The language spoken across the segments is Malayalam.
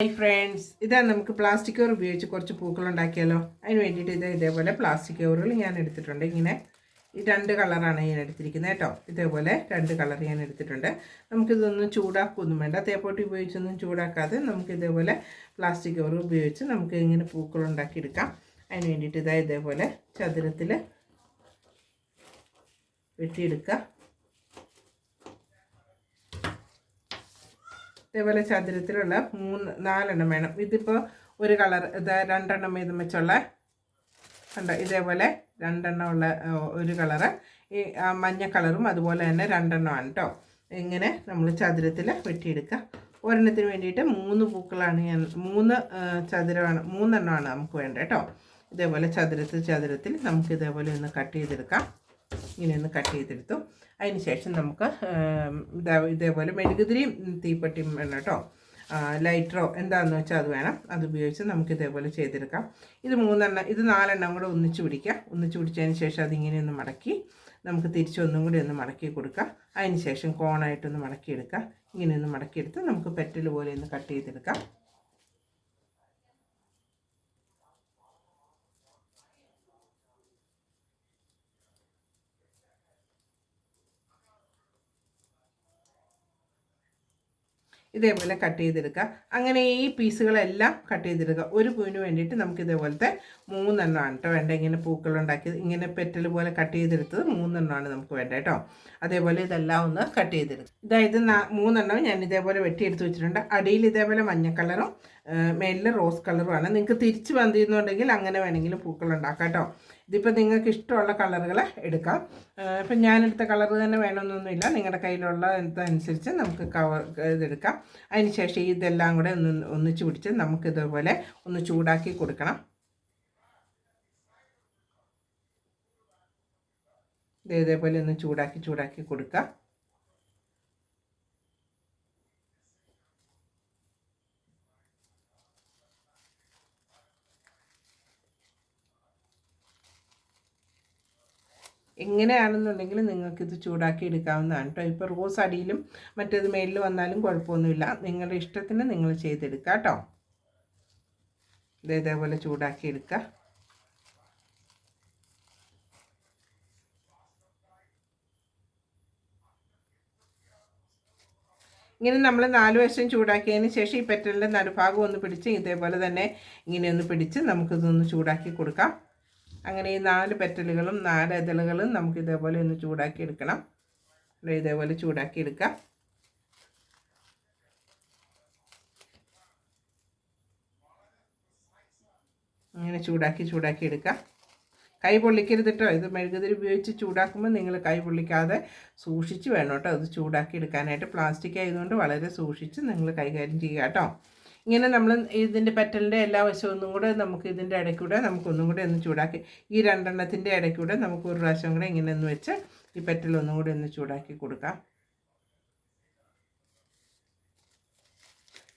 ഹായ് ഫ്രണ്ട്സ് ഇതാ നമുക്ക് പ്ലാസ്റ്റിക് കവർ ഉപയോഗിച്ച് കുറച്ച് പൂക്കൾ ഉണ്ടാക്കിയാലോ? അതിന് വേണ്ടിയിട്ട് ഇത് ഇതേപോലെ പ്ലാസ്റ്റിക് കവറുകൾ ഞാൻ എടുത്തിട്ടുണ്ട്. ഇങ്ങനെ ഈ രണ്ട് കളറാണ് ഞാൻ എടുത്തിരിക്കുന്നത് കേട്ടോ. ഇതേപോലെ രണ്ട് കളർ ഞാൻ എടുത്തിട്ടുണ്ട്. നമുക്കിതൊന്നും ചൂടാക്കൊന്നും വേണ്ട. തേപ്പോട്ടി ഉപയോഗിച്ചൊന്നും ചൂടാക്കാതെ നമുക്ക് ഇതേപോലെ പ്ലാസ്റ്റിക് കവർ ഉപയോഗിച്ച് നമുക്ക് ഇങ്ങനെ പൂക്കൾ ഉണ്ടാക്കിയെടുക്കാം. അതിന് വേണ്ടിയിട്ട് ഇതാ ഇതേപോലെ ചതുരത്തിൽ വെട്ടിയെടുക്കുക. ഇതേപോലെ ചതുരത്തിലുള്ള മൂന്ന് നാലെണ്ണം വേണം. ഇതിപ്പോൾ ഒരു കളർ ഇത് രണ്ടെണ്ണം വീതം വെച്ചുള്ള കണ്ടോ? ഇതേപോലെ രണ്ടെണ്ണം ഉള്ള ഒരു കളറ്. ഈ മഞ്ഞ കളറും അതുപോലെ തന്നെ രണ്ടെണ്ണമാണ് കേട്ടോ ഇങ്ങനെ നമ്മൾ ചതുരത്തിൽ വെട്ടിയെടുക്കുക ഒരെണ്ണത്തിന് വേണ്ടിയിട്ട് മൂന്ന് പൂക്കളാണ് ഞാൻ മൂന്ന് ചതുരമാണ് മൂന്നെണ്ണമാണ് നമുക്ക് വേണ്ടത് കേട്ടോ ഇതേപോലെ ചതുരത്തിൽ ചതുരത്തിൽ നമുക്ക് ഇതേപോലെ ഒന്ന് കട്ട് ചെയ്തെടുക്കാം. ഇങ്ങനെ ഒന്ന് കട്ട് ചെയ്തെടുത്തു. അതിന് ശേഷം നമുക്ക് ഇതേപോലെ മെഴുകുതിരിയും തീപ്പെട്ടിയും വേണം കേട്ടോ. ലൈറ്ററോ എന്താണെന്ന് വെച്ചാൽ അത് വേണം. അത് ഉപയോഗിച്ച് നമുക്ക് ഇതേപോലെ ചെയ്തെടുക്കാം. ഇത് മൂന്നെണ്ണം ഇത് നാലെണ്ണം കൂടെ ഒന്നിച്ച് പിടിക്കാം. ഒന്നിച്ച് പിടിച്ചതിന് ശേഷം അതിങ്ങനെ ഒന്ന് മടക്കി നമുക്ക് തിരിച്ചൊന്നും കൂടി ഒന്ന് മടക്കി കൊടുക്കാം. അതിന് ശേഷം കോണായിട്ടൊന്ന് മടക്കിയെടുക്കാം. ഇങ്ങനെ ഒന്ന് മടക്കിയെടുത്ത് നമുക്ക് പെറ്റൽ പോലെ ഒന്ന് കട്ട് ചെയ്തെടുക്കാം. ഇതേപോലെ കട്ട് ചെയ്തെടുക്കുക. അങ്ങനെ ഈ പീസുകളെല്ലാം കട്ട് ചെയ്തെടുക്കുക. ഒരു പൂവിന് വേണ്ടിയിട്ട് നമുക്ക് ഇതേപോലത്തെ മൂന്നെണ്ണമാണ് കേട്ടോ വേണ്ട. ഇങ്ങനെ പൂക്കൾ ഉണ്ടാക്കിയത് ഇങ്ങനെ പെറ്റൽ പോലെ കട്ട് ചെയ്തെടുത്തത് മൂന്നെണ്ണമാണ് നമുക്ക് വേണ്ട കേട്ടോ അതേപോലെ ഇതെല്ലാം ഒന്ന് കട്ട് ചെയ്തെടുക്കുക. ഇതായത് മൂന്നെണ്ണം ഞാൻ ഇതേപോലെ വെട്ടിയെടുത്ത് വെച്ചിട്ടുണ്ട്. അടിയിൽ ഇതേപോലെ മഞ്ഞ കളറും മേലിൽ റോസ് കളറുമാണ് നിങ്ങൾക്ക് തിരിച്ച് വന്നിരുന്നുണ്ടെങ്കിൽ അങ്ങനെ വേണമെങ്കിലും പൂക്കൾ ഉണ്ടാക്കാം കേട്ടോ ഇതിപ്പോൾ നിങ്ങൾക്ക് ഇഷ്ടമുള്ള കളറുകൾ എടുക്കാം. ഇപ്പം ഞാനെടുത്ത കളർ തന്നെ വേണമെന്നൊന്നുമില്ല. നിങ്ങളുടെ കയ്യിലുള്ള അനുസരിച്ച് നമുക്ക് കവർ ഇതെടുക്കാം. അതിന് ശേഷം ഇതെല്ലാം കൂടെ ഒന്ന് ഒന്നിച്ച് പിടിച്ച് നമുക്ക് ഇതുപോലെ ഒന്ന് ചൂടാക്കി കൊടുക്കണം. ഇത് ഇതേപോലെ ഒന്ന് ചൂടാക്കി ചൂടാക്കി കൊടുക്കുക എങ്ങനെയാണെന്നുണ്ടെങ്കിൽ നിങ്ങൾക്കിത് ചൂടാക്കി എടുക്കാവുന്നതാണ് കേട്ടോ. ഇപ്പോൾ റോസ് അടിയിലും മറ്റേത് മേലിൽ വന്നാലും കുഴപ്പമൊന്നുമില്ല. നിങ്ങളുടെ ഇഷ്ടത്തിന് നിങ്ങൾ ചെയ്തെടുക്കുക കേട്ടോ. ഇതേതേപോലെ ചൂടാക്കി എടുക്കുക ഇങ്ങനെ നമ്മൾ നാല് വശം ചൂടാക്കിയതിന് ശേഷം ഈ പെറ്റലിന്റെ നടുഭാഗം ഒന്ന് പിടിച്ച് ഇതേപോലെ തന്നെ ഇങ്ങനെ ഒന്ന് പിടിച്ച് നമുക്കിതൊന്ന് ചൂടാക്കി കൊടുക്കാം. അങ്ങനെ ഈ നാല് പെറ്റലുകളും നാല് ഇതളുകളും നമുക്ക് ഇതേപോലെ ഒന്ന് ചൂടാക്കി എടുക്കണം. ഇതേപോലെ ചൂടാക്കി എടുക്കാം. അങ്ങനെ ചൂടാക്കി ചൂടാക്കി എടുക്കാം. കൈ പൊള്ളിക്കരുത് കേട്ടോ ഇത് മെഴുകുതിരി ഉപയോഗിച്ച് ചൂടാക്കുമ്പോൾ നിങ്ങൾ കൈ പൊള്ളിക്കാതെ സൂക്ഷിച്ച് വേണം കേട്ടോ അത് ചൂടാക്കി എടുക്കാനായിട്ട്. പ്ലാസ്റ്റിക് ആയതുകൊണ്ട് വളരെ സൂക്ഷിച്ച് നിങ്ങൾ കൈകാര്യം ചെയ്യുക കേട്ടോ ഇങ്ങനെ നമ്മൾ ഇതിന്റെ പെറ്റലിന്റെ എല്ലാ വശവും ഒന്നും കൂടെ നമുക്ക് ഇതിന്റെ ഇടയ്ക്കൂടെ നമുക്കൊന്നും കൂടെ ഒന്ന് ചൂടാക്കി ഈ രണ്ടെണ്ണത്തിന്റെ ഇടയ്ക്കൂടെ നമുക്ക് ഒരു പ്രാവശ്യം കൂടെ ഇങ്ങനെ ഒന്ന് വെച്ച് ഈ പെറ്റൽ ഒന്നും കൂടെ ഒന്ന് ചൂടാക്കി കൊടുക്കാം.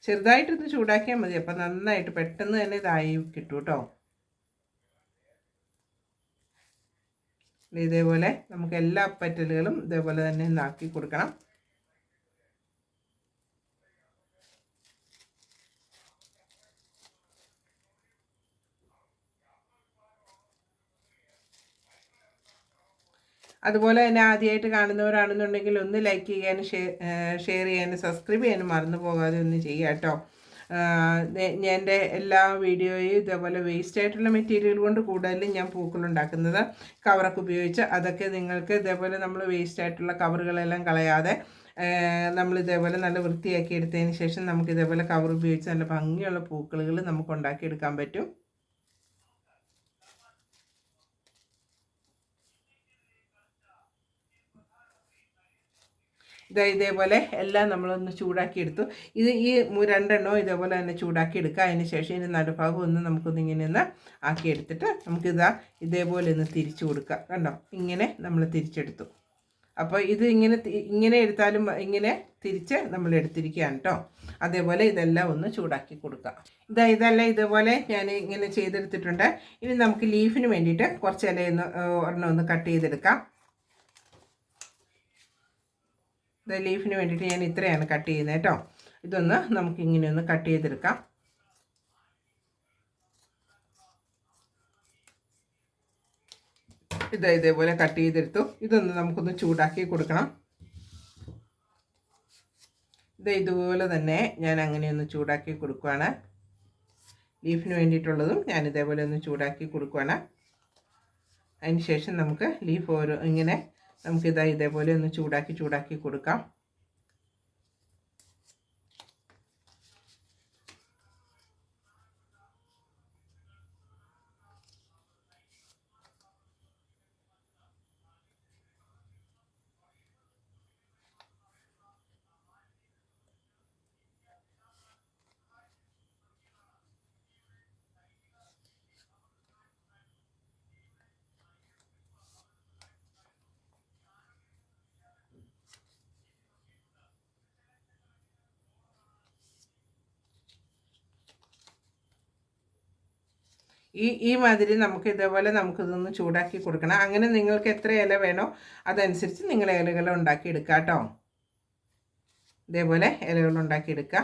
ചെറുതായിട്ടൊന്ന് ചൂടാക്കിയാൽ മതി അപ്പം നന്നായിട്ട് പെട്ടെന്ന് തന്നെ ഇതായി കിട്ടും കേട്ടോ ഇതേപോലെ നമുക്ക് എല്ലാ പറ്റലുകളും ഇതേപോലെ തന്നെ ഇതാക്കി കൊടുക്കണം. അതുപോലെ തന്നെ ആദ്യമായിട്ട് കാണുന്നവരാണെന്നുണ്ടെങ്കിൽ ഒന്ന് ലൈക്ക് ചെയ്യാനും ഷെയർ ചെയ്യാനും സബ്സ്ക്രൈബ് ചെയ്യാനും മറന്നു പോകാതെ ഒന്ന് ചെയ്യുക കേട്ടോ. എന്റെ എല്ലാ വീഡിയോയും ഇതേപോലെ വേസ്റ്റ് ആയിട്ടുള്ള മെറ്റീരിയൽ കൊണ്ട് കൂടുതലും ഞാൻ പൂക്കളുണ്ടാക്കുന്നത് കവറൊക്കെ ഉപയോഗിച്ച് അതൊക്കെ നിങ്ങൾക്ക് ഇതേപോലെ നമ്മൾ വേസ്റ്റ് ആയിട്ടുള്ള കവറുകളെല്ലാം കളയാതെ നമ്മൾ ഇതേപോലെ നല്ല വൃത്തിയാക്കി എടുത്തതിന് ശേഷം നമുക്ക് ഇതേപോലെ കവർ ഉപയോഗിച്ച് നല്ല ഭംഗിയുള്ള പൂക്കളുകൾ നമുക്ക് ഉണ്ടാക്കിയെടുക്കാൻ പറ്റും. ഇതാ ഇതേപോലെ എല്ലാം നമ്മളൊന്ന് ചൂടാക്കി എടുത്തു ഇത് ഈ രണ്ടെണ്ണവും ഇതേപോലെ തന്നെ ചൂടാക്കി എടുക്കുക അതിന് ശേഷം ഇതിന്റെ നടുഭാഗം ഒന്ന് നമുക്കൊന്ന് ഇങ്ങനെ ഒന്ന് ആക്കി എടുത്തിട്ട് നമുക്കിതാ ഇതേപോലെ ഒന്ന് തിരിച്ചു കൊടുക്കുക. കണ്ടോ? ഇങ്ങനെ നമ്മൾ തിരിച്ചെടുത്തു. അപ്പോൾ ഇത് ഇങ്ങനെ ഇങ്ങനെ എടുത്താലും ഇങ്ങനെ തിരിച്ച് നമ്മൾ എടുത്തിരിക്കുകയാണ് കേട്ടോ അതേപോലെ ഇതെല്ലാം ഒന്ന് ചൂടാക്കി കൊടുക്കുക. ഇതാ ഇതെല്ലാം ഇതേപോലെ ഞാൻ ഇങ്ങനെ ചെയ്തെടുത്തിട്ടുണ്ട്. ഇനി നമുക്ക് ലീഫിന് വേണ്ടിയിട്ട് കുറച്ച് ഇലയൊന്ന് ഒരെണ്ണം ഒന്ന് കട്ട് ചെയ്തെടുക്കാം. ലീഫിന് വേണ്ടിയിട്ട് ഞാൻ ഇത്രയാണ് കട്ട് ചെയ്യുന്നത് കേട്ടോ. ഇതൊന്ന് നമുക്ക് ഇങ്ങനെ ഒന്ന് കട്ട് ചെയ്തെടുക്കാം. ഇത് ഇതേപോലെ കട്ട് ചെയ്തെടുത്തു. ഇതൊന്ന് നമുക്കൊന്ന് ചൂടാക്കി കൊടുക്കണം. ഇത് ഇതുപോലെ തന്നെ ഞാൻ അങ്ങനെ ഒന്ന് ചൂടാക്കി കൊടുക്കുകയാണ് ലീഫിന് വേണ്ടിയിട്ടുള്ളതും ഞാൻ ഇതേപോലെ ഒന്ന് ചൂടാക്കി കൊടുക്കുകയാണ് അതിന് ശേഷം നമുക്ക് ലീഫ് ഓരോ ഇങ്ങനെ നമുക്കിതാ ഇതേപോലെ ഒന്ന് ചൂടാക്കി ചൂടാക്കി കൊടുക്കാം. ഈ ഈ മാതിരി നമുക്ക് ഇതേപോലെ നമുക്കിതൊന്ന് ചൂടാക്കി കൊടുക്കണം. അങ്ങനെ നിങ്ങൾക്ക് എത്ര ഇല വേണോ അതനുസരിച്ച് നിങ്ങൾ ഇലകൾ ഉണ്ടാക്കി എടുക്കുക കേട്ടോ. ഇതേപോലെ ഇലകൾ ഉണ്ടാക്കി എടുക്കുക.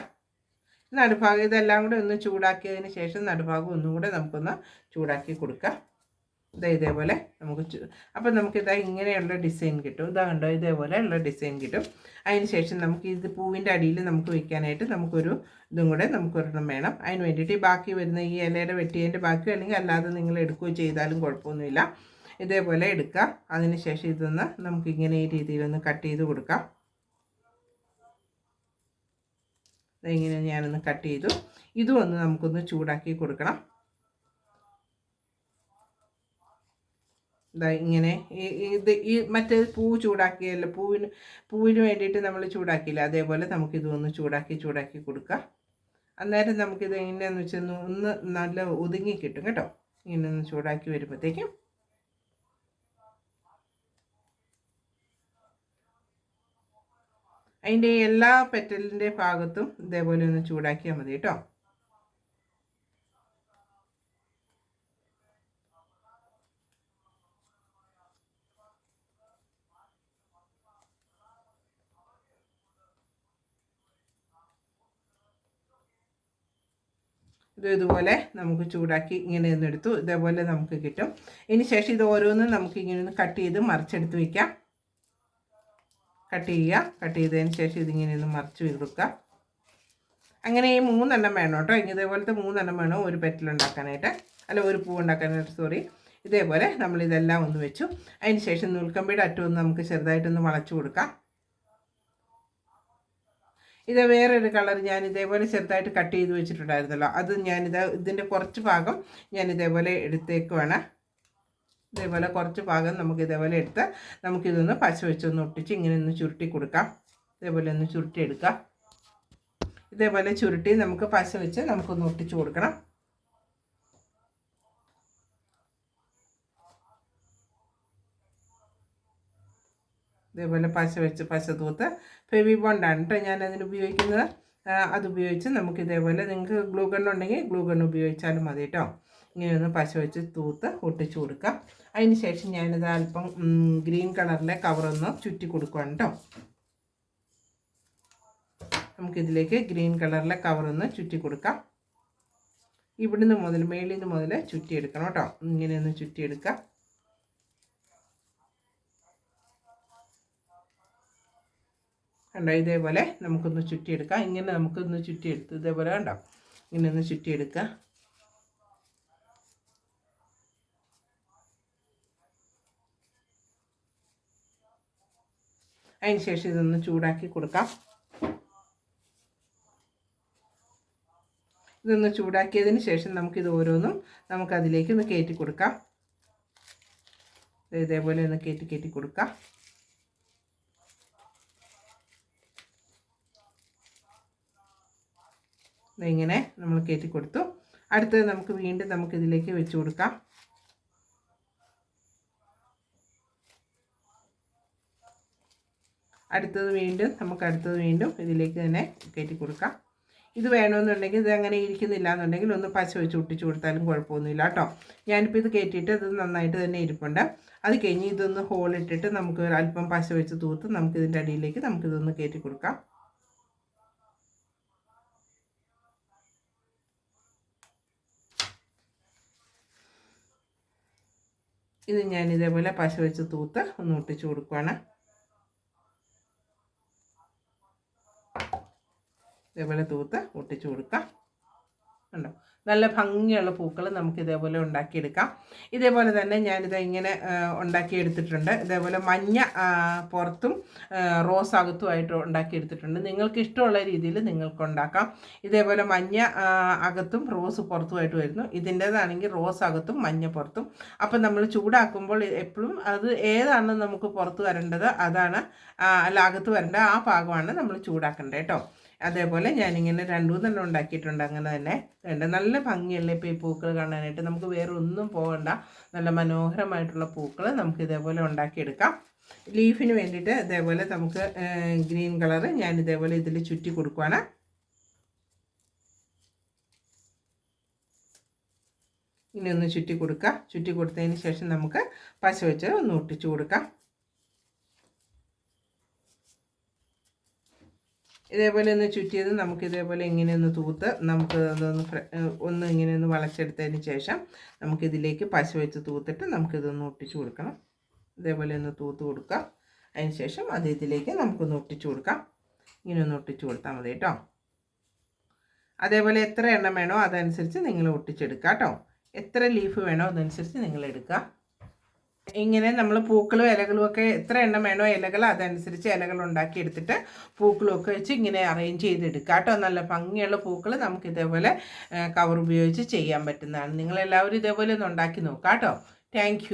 നടുഭാഗം ഇതെല്ലാം കൂടെ ഒന്ന് ചൂടാക്കിയതിന് ശേഷം നടുഭാഗം ഒന്നും കൂടെ നമുക്കൊന്ന് ചൂടാക്കി കൊടുക്കുക. ഇതാ ഇതേപോലെ നമുക്ക് അപ്പം നമുക്കിതാ ഇങ്ങനെയുള്ള ഡിസൈൻ കിട്ടും. ഇതാ കണ്ടോ ഇതേപോലെ ഉള്ള ഡിസൈൻ കിട്ടും. അതിന് ശേഷം നമുക്ക് ഇത് പൂവിന്റെ അടിയിൽ നമുക്ക് വയ്ക്കാനായിട്ട് നമുക്കൊരു ഇതും കൂടെ നമുക്കൊരെണ്ണം വേണം. അതിന് വേണ്ടിയിട്ട് ബാക്കി വരുന്ന ഈ ഇലയുടെ വെട്ടിയതിന്റെ ബാക്കി അല്ലെങ്കിൽ അല്ലാതെ നിങ്ങൾ എടുക്കുകയോ ചെയ്താലും കുഴപ്പമൊന്നുമില്ല. ഇതേപോലെ എടുക്കുക. അതിന് ശേഷം ഇതൊന്ന് നമുക്ക് ഇങ്ങനെ ഈ രീതിയിലൊന്ന് കട്ട് ചെയ്ത് കൊടുക്കാം. ഇങ്ങനെ ഞാനൊന്ന് കട്ട് ചെയ്തു. ഇതും ഒന്ന് നമുക്കൊന്ന് ചൂടാക്കി കൊടുക്കണം. ഇങ്ങനെ ഇത് ഈ മറ്റേ പൂ ചൂടാക്കിയല്ല പൂവിന് പൂവിന് വേണ്ടിയിട്ട് നമ്മൾ ചൂടാക്കിയില്ല അതേപോലെ നമുക്കിതൊന്ന് ചൂടാക്കി ചൂടാക്കി കൊടുക്കാം. അന്നേരം നമുക്കിത് എങ്ങനെയാണെന്ന് വെച്ചാൽ ഒന്ന് നല്ല ഒതുങ്ങി കിട്ടും കേട്ടോ. ഇങ്ങനെ ഒന്ന് ചൂടാക്കി വരുമ്പോഴത്തേക്കും. അതിന്റെ എല്ലാ പെറ്റലിന്റെ ഭാഗത്തും ഇതേപോലെ ഒന്ന് ചൂടാക്കിയാൽ മതി കേട്ടോ. ഇത് ഇതുപോലെ നമുക്ക് ചൂടാക്കി ഇങ്ങനെ ഒന്ന് എടുത്തു. ഇതേപോലെ നമുക്ക് കിട്ടും. ഇനി ശേഷം ഇത് ഓരോന്നും നമുക്ക് ഇങ്ങനെ ഒന്ന് കട്ട് ചെയ്ത് മറിച്ചെടുത്ത് വയ്ക്കാം കട്ട് ചെയ്യുക. കട്ട് ചെയ്തതിന് ശേഷം ഇതിങ്ങനെ ഒന്ന് മറിച്ച് കൊടുക്കുക അങ്ങനെ ഈ മൂന്നെണ്ണം വേണം കേട്ടോ. ഇനി ഇതേപോലത്തെ മൂന്നെണ്ണം വേണം ഒരു പെറ്റലുണ്ടാക്കാനായിട്ട് അല്ല ഒരു പൂ ഉണ്ടാക്കാനായിട്ട് സോറി ഇതേപോലെ നമ്മൾ നമ്മളിതെല്ലാം ഒന്ന് വെച്ചു. അതിന് ശേഷം നൂൽക്കമ്പിയുടെ അറ്റം നമുക്ക് ചെറുതായിട്ടൊന്ന് വളച്ചു കൊടുക്കാം. ഇത് വേറൊരു കളർ ഞാൻ ഇതേപോലെ ചെറുതായിട്ട് കട്ട് ചെയ്ത് വെച്ചിട്ടുണ്ടായിരുന്നല്ലോ. അത് ഞാനിത് ഇതിന്റെ കുറച്ച് ഭാഗം ഞാൻ ഇതേപോലെ എടുത്തേക്കുവാണ്. ഇതേപോലെ കുറച്ച് ഭാഗം നമുക്ക് ഇതേപോലെ എടുത്ത് നമുക്കിതൊന്ന് പശ വെച്ചൊന്ന് ഒട്ടിച്ച് ഇങ്ങനെ ഒന്ന് ചുരുട്ടി കൊടുക്കാം. ഇതേപോലെ ഒന്ന് ചുരുട്ടി എടുക്കാം. ഇതേപോലെ ചുരുട്ടി നമുക്ക് പശ വെച്ച് നമുക്കൊന്ന് ഒട്ടിച്ച് കൊടുക്കണം. ഇതേപോലെ പശ വെച്ച് പശ തൂത്ത് ഫെവി ബോണ്ടാണ് കേട്ടോ ഞാൻ അതിന് ഉപയോഗിക്കുന്നത് അതുപയോഗിച്ച് നമുക്ക് ഇതേപോലെ നിങ്ങൾക്ക് ഗ്ലൂ ഗൺ ഉണ്ടെങ്കിൽ ഗ്ലൂ ഗൺ ഉപയോഗിച്ചാലും മതി കേട്ടോ ഇങ്ങനെ ഒന്ന് പശ വെച്ച് തൂത്ത് ഒട്ടിച്ച് കൊടുക്കാം. അതിന് ശേഷം ഞാനിത് അല്പം ഗ്രീൻ കളറിലെ കവറൊന്ന് ചുറ്റി കൊടുക്കുകയാണ് കേട്ടോ നമുക്കിതിലേക്ക് ഗ്രീൻ കളറിലെ കവറൊന്ന് ചുറ്റി കൊടുക്കാം. ഇവിടുന്ന് മുതൽ മേളിൽ നിന്ന് മുതൽ ചുറ്റിയെടുക്കണം കേട്ടോ ഇങ്ങനെയൊന്ന് ചുറ്റിയെടുക്കാം. കണ്ടോ? ഇതേപോലെ നമുക്കൊന്ന് ചുറ്റിയെടുക്കാം. ഇങ്ങനെ നമുക്കൊന്ന് ചുറ്റിയെടുത്ത് ഇതേപോലെ കണ്ടോ? ഇങ്ങനെ ഒന്ന് ചുറ്റിയെടുക്കുക. അതിന് ശേഷം ഇതൊന്ന് ചൂടാക്കി കൊടുക്കാം. ഇതൊന്ന് ചൂടാക്കിയതിന് ശേഷം നമുക്കിത് ഓരോന്നും നമുക്കതിലേക്ക് ഒന്ന് കയറ്റി കൊടുക്കാം. ഇതേപോലെ ഒന്ന് കയറ്റി കയറ്റി കൊടുക്കാം. ഇങ്ങനെ നമ്മൾ കയറ്റി കൊടുത്തു. അടുത്തത് നമുക്ക് വീണ്ടും നമുക്ക് ഇതിലേക്ക് വെച്ച് കൊടുക്കാം. അടുത്തത് വീണ്ടും നമുക്ക് അടുത്തത് വീണ്ടും ഇതിലേക്ക് തന്നെ കയറ്റി കൊടുക്കാം. ഇത് വേണമെന്നുണ്ടെങ്കിൽ ഇത് അങ്ങനെ ഇരിക്കുന്നില്ല എന്നുണ്ടെങ്കിൽ ഒന്ന് പശ വെച്ച് ഒട്ടിച്ചു കൊടുത്താലും കുഴപ്പമൊന്നുമില്ല കേട്ടോ. ഞാനിപ്പോൾ ഇത് കയറ്റിയിട്ട് ഇത് നന്നായിട്ട് തന്നെ ഇരിപ്പുണ്ട്. അത് കഴിഞ്ഞ് ഇതൊന്ന് ഹോളിട്ടിട്ട് നമുക്ക് അല്പം പശ വെച്ച് തൂത്ത് നമുക്കിതിന്റെ അടിയിലേക്ക് നമുക്കിതൊന്ന് കയറ്റി കൊടുക്കാം. ഇത് ഞാൻ ഇതേപോലെ പശ വെച്ച് തൂത്ത് ഒന്ന് ഒട്ടിച്ചു കൊടുക്കുവാണ്. ഇതേപോലെ തൂത്ത് ഒട്ടിച്ചു കൊടുക്കാം. ഉണ്ടോ നല്ല ഭംഗിയുള്ള പൂക്കൾ നമുക്ക് ഇതേപോലെ ഉണ്ടാക്കിയെടുക്കാം. ഇതേപോലെ തന്നെ ഞാനിത് ഇങ്ങനെ ഉണ്ടാക്കിയെടുത്തിട്ടുണ്ട്. ഇതേപോലെ മഞ്ഞ പുറത്തും റോസ് അകത്തുമായിട്ട് ഉണ്ടാക്കിയെടുത്തിട്ടുണ്ട്. നിങ്ങൾക്ക് ഇഷ്ടമുള്ള രീതിയിൽ നിങ്ങൾക്ക് ഉണ്ടാക്കാം. ഇതേപോലെ മഞ്ഞ അകത്തും റോസ് പുറത്തുമായിട്ട് വരുന്നു. ഇതിന്റേതാണെങ്കിൽ റോസ് അകത്തും മഞ്ഞ പുറത്തും. അപ്പം നമ്മൾ ചൂടാക്കുമ്പോൾ എപ്പോഴും അത് ഏതാണ് നമുക്ക് പുറത്ത് വരേണ്ടത്? അതാണ് അല്ല അകത്ത് വരേണ്ടത് ആ ഭാഗമാണ് നമ്മൾ ചൂടാക്കേണ്ടത് കേട്ടോ. അതേപോലെ ഞാനിങ്ങനെ രണ്ടു മൂന്നെണ്ണം ഉണ്ടാക്കിയിട്ടുണ്ട്. അങ്ങനെ തന്നെ. രണ്ട് നല്ല ഭംഗിയല്ലേ ഇപ്പോൾ ഈ പൂക്കൾ കാണാനായിട്ട് നമുക്ക് വേറെ ഒന്നും പോകണ്ട. നല്ല മനോഹരമായിട്ടുള്ള പൂക്കൾ നമുക്ക് ഇതേപോലെ ഉണ്ടാക്കിയെടുക്കാം. ലീഫിന് വേണ്ടിയിട്ട് ഇതേപോലെ നമുക്ക് ഗ്രീൻ കളറ് ഞാൻ ഇതേപോലെ ഇതിൽ ചുറ്റി കൊടുക്കുവാണ്. ഇനി ഒന്ന് ചുറ്റി കൊടുക്കുക ചുറ്റി കൊടുത്തതിന് ശേഷം നമുക്ക് പശ വെച്ച് ഒന്ന് ഒട്ടിച്ചു കൊടുക്കാം. ഇതേപോലെ ഒന്ന് ചുറ്റിയത് നമുക്ക് ഇതേപോലെ ഇങ്ങനെ ഒന്ന് തൂത്ത് നമുക്ക് അതൊന്ന് ഒന്ന് ഇങ്ങനെ ഒന്ന് വളച്ചെടുത്തതിന് ശേഷം നമുക്കിതിലേക്ക് പശ വെച്ച് തൂത്തിട്ട് നമുക്കിതൊന്ന് ഒട്ടിച്ചു കൊടുക്കണം. ഇതേപോലെ ഒന്ന് തൂത്ത് കൊടുക്കാം. അതിന് ശേഷം അത് ഇതിലേക്ക് നമുക്കൊന്ന് ഒട്ടിച്ചു കൊടുക്കാം. ഇങ്ങനെ ഒന്ന് ഒട്ടിച്ചു കൊടുത്താൽ മതി കേട്ടോ. അതേപോലെ എത്ര എണ്ണം വേണോ അതനുസരിച്ച് നിങ്ങൾ ഒട്ടിച്ചെടുക്കുക കേട്ടോ. എത്ര ലീഫ് വേണോ അതനുസരിച്ച് നിങ്ങൾ എടുക്കുക ഇങ്ങനെ നമ്മൾ പൂക്കളും ഇലകളും ഒക്കെ എത്ര എണ്ണം വേണോ ഇലകൾ അതനുസരിച്ച് ഇലകൾ ഉണ്ടാക്കിയെടുത്തിട്ട് പൂക്കളും ഒക്കെ വെച്ച് ഇങ്ങനെ അറേഞ്ച് ചെയ്തെടുക്കുക. കേട്ടോ നല്ല ഭംഗിയുള്ള പൂക്കൾ നമുക്ക് ഇതേപോലെ കവർ ഉപയോഗിച്ച് ചെയ്യാൻ പറ്റുന്നതാണ്. നിങ്ങളെല്ലാവരും ഇതേപോലെ ഒന്ന് ഉണ്ടാക്കി നോക്കാം. കേട്ടോ താങ്ക്